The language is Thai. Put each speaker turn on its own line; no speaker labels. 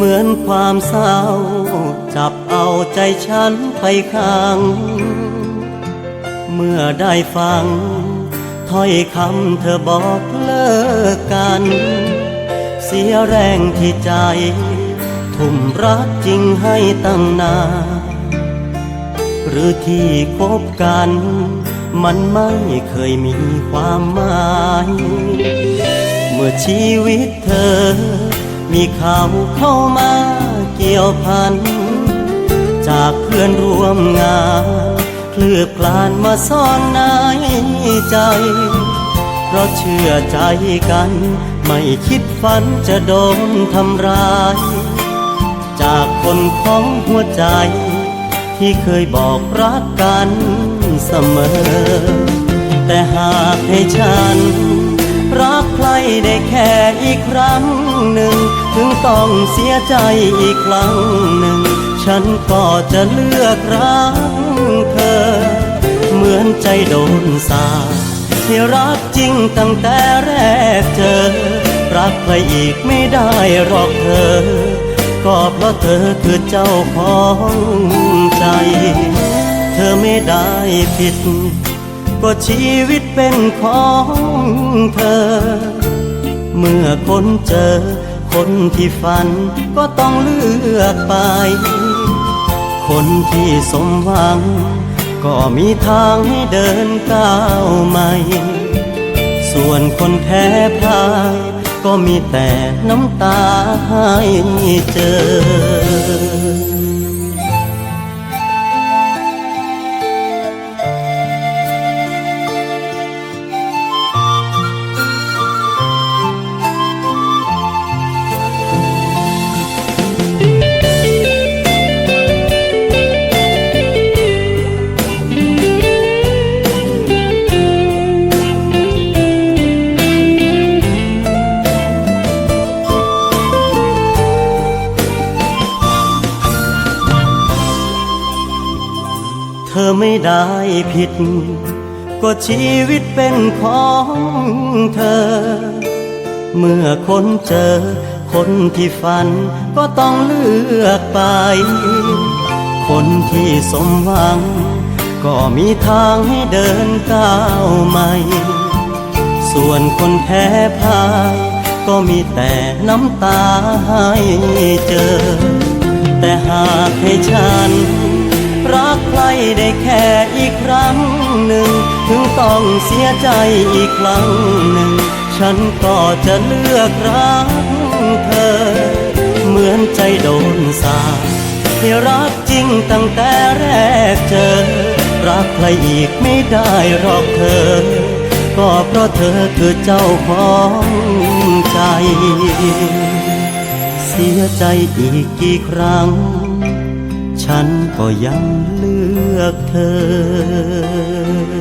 มือนความเศร้า จับเอาใจฉันไปขังเมื่อได้ฟัง ถ้อยคำเธอบอกเลิกกัน เสียแรงที่ใจ ทุ่มรักจริงให้ตั้งนานหรือที่คบกัน มันไม่เคยมีความหมาย เมื่อชีวิตเธอ มีข่าวเข้ามาเกี่ยวพัน จากเพื่อนร่วมงาน เคลือบกลานมาซ่อนในใจ เพราะเชื่อใจกัน ไม่คิดฝันจะโดนทำร้าย จากคนของหัวใจ ที่เคยบอกรักกันเสมอ แต่หากให้ฉัน รักใครได้แค่อีกครั้งหนึ่ง ถึงต้องเสียใจอีกครั้งหนึ่ง ฉันก็จะเลือกรักเธอ เหมือนใจโดนสาที่รักจริงตั้งแต่แรกเจอ รักใครอีกไม่ได้หรอกเธอ ก็เพราะเธอคือเจ้าของใจ เธอไม่ได้ผิด ก็ชีวิตเป็นของ เธอ เมื่อคนเจอ คนที่ฝันก็ต้องเลือกไป คนที่สมหวัง ก็มีทางให้เดินก้าวใหม่ ส่วนคนแพ้พ่ายก็มีแต่น้ำตาให้เจอ เธอไม่ได้ผิด ก็ชีวิตเป็นของเธอ เมื่อคนเจอ คนที่ฝันก็ต้องเลือกไป คนที่สมหวัง ก็มีทางให้เดินก้าวใหม่ ส่วนคนแพ้พ่ายก็มีแต่น้ำตาให้เจอ แต่หากให้ฉัน แค่อีกครั้งหนึ่ง ถึงต้องเสียใจอีกครั้งหนึ่ง ฉันก็จะเลือกรักเธอ เหมือนใจโดนสาปที่รักจริงตั้งแต่แรกเจอ รักใครอีกไม่ได้หรอกเธอ ก็เพราะเธอคือเจ้าของใจ เสียใจอีกกี่ครั้ง ฉันก็ยังเลื อกเธอ